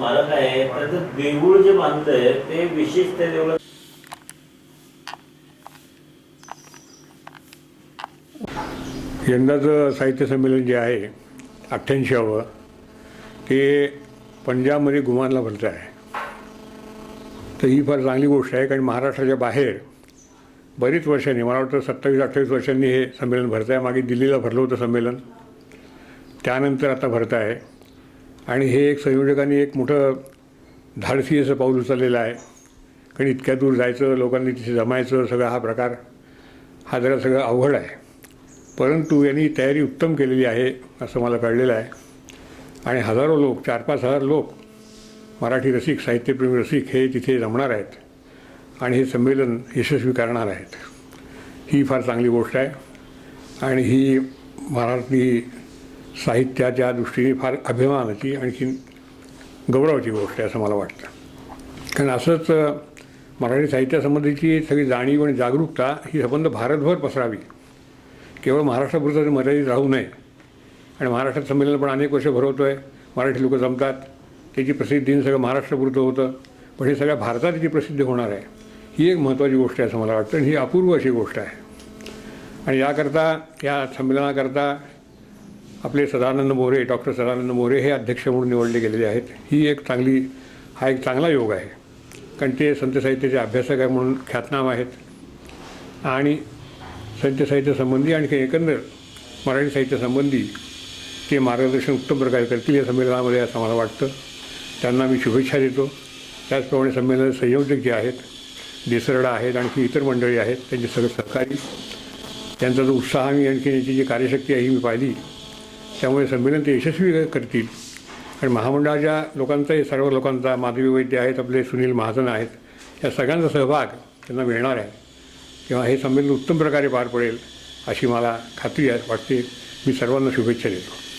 स्मारक आहे त्याचं देऊळ जे बांधलंय ते विशेष त्या देऊळ यंदाचं साहित्य संमेलन जे आहे अठ्ठ्याऐंशीवं ते पंजाबमध्ये गुमानला भरतं आहे. तर ही फार चांगली गोष्ट आहे कारण महाराष्ट्राच्या बाहेर बरीच वर्षांनी मला वाटतं सत्तावीस अठ्ठावीस वर्षांनी हे संमेलन भरतं आहे. मागे दिल्लीला भरलं होतं संमेलन. त्यानंतर आता भरतं आहे. आणि हे एक संयोजकांनी एक मोठं धाडसी असं पाऊल उचललेलं आहे. कारण इतक्या दूर जायचं लोकांनी तिथे जमायचं सगळा हा प्रकार हा जरा सगळं अवघड आहे. परंतु यांनी तयारी उत्तम केलेली आहे असं मला कळलेलं आहे. आणि हजारो लोक चार पाच हजार लोक मराठी रसिक साहित्यप्रेमी रसिक हे तिथे जमणार आहेत. आणि हे संमेलन यशस्वी करणार आहेत. ही फार चांगली गोष्ट आहे. आणि ही मराठी साहित्याच्या दृष्टीने फार अभिमानाची आणखी गौरवाची गोष्ट आहे असं मला वाटतं. कारण असंच मराठी साहित्यासंबंधीची सगळी जाणीव आणि जागरूकता ही संबंध भारतभर पसरावी. केवळ महाराष्ट्रापुरतं मर्यादित राहू नये. आणि महाराष्ट्रात संमेलन पण अनेक वर्ष भरवतो आहे मराठी लोक जमतात. त्याची प्रसिद्धी सगळं महाराष्ट्रापुरतं होतं. पण हे सगळ्या भारतात त्याची प्रसिद्धी होणार आहे. ही एक महत्त्वाची गोष्ट आहे असं मला वाटतं. आणि ही अपूर्व अशी गोष्ट आहे. आणि याकरता या संमेलनाकरता आपले सदानंद मोरे डॉक्टर सदानंद मोरे हे अध्यक्ष म्हणून निवडले गेलेले आहेत. ही एक चांगली हा एक चांगला योग आहे. कारण ते संत साहित्याचे अभ्यासक आहे म्हणून ख्यातनाम आहेत. आणि संत साहित्यासंबंधी आणखी एकंदर मराठी साहित्यासंबंधी ते मार्गदर्शन उत्तम प्रकारे करतील या संमेलनामध्ये असं मला वाटतं. त्यांना मी शुभेच्छा देतो. त्याचप्रमाणे संमेलन संयोजक जे आहेत देसरडा आहेत आणखी इतर मंडळी आहेत त्यांचे सगळे सहकारी. त्यांचा जो उत्साह मी आणखी याची जी कार्यशक्ती आहे ही मी पाहिली. त्यामुळे संमेलन ते यशस्वी करतील. आणि महामंडळाच्या लोकांचाही सर्व लोकांचा माधवी वैद्य आहेत आपले सुनील महाजन आहेत या सगळ्यांचा सहभाग त्यांना मिळणार आहे. तेव्हा हे संमेलन उत्तम प्रकारे पार पडेल अशी मला खात्री आहे वाटते. मी सर्वांना शुभेच्छा देतो.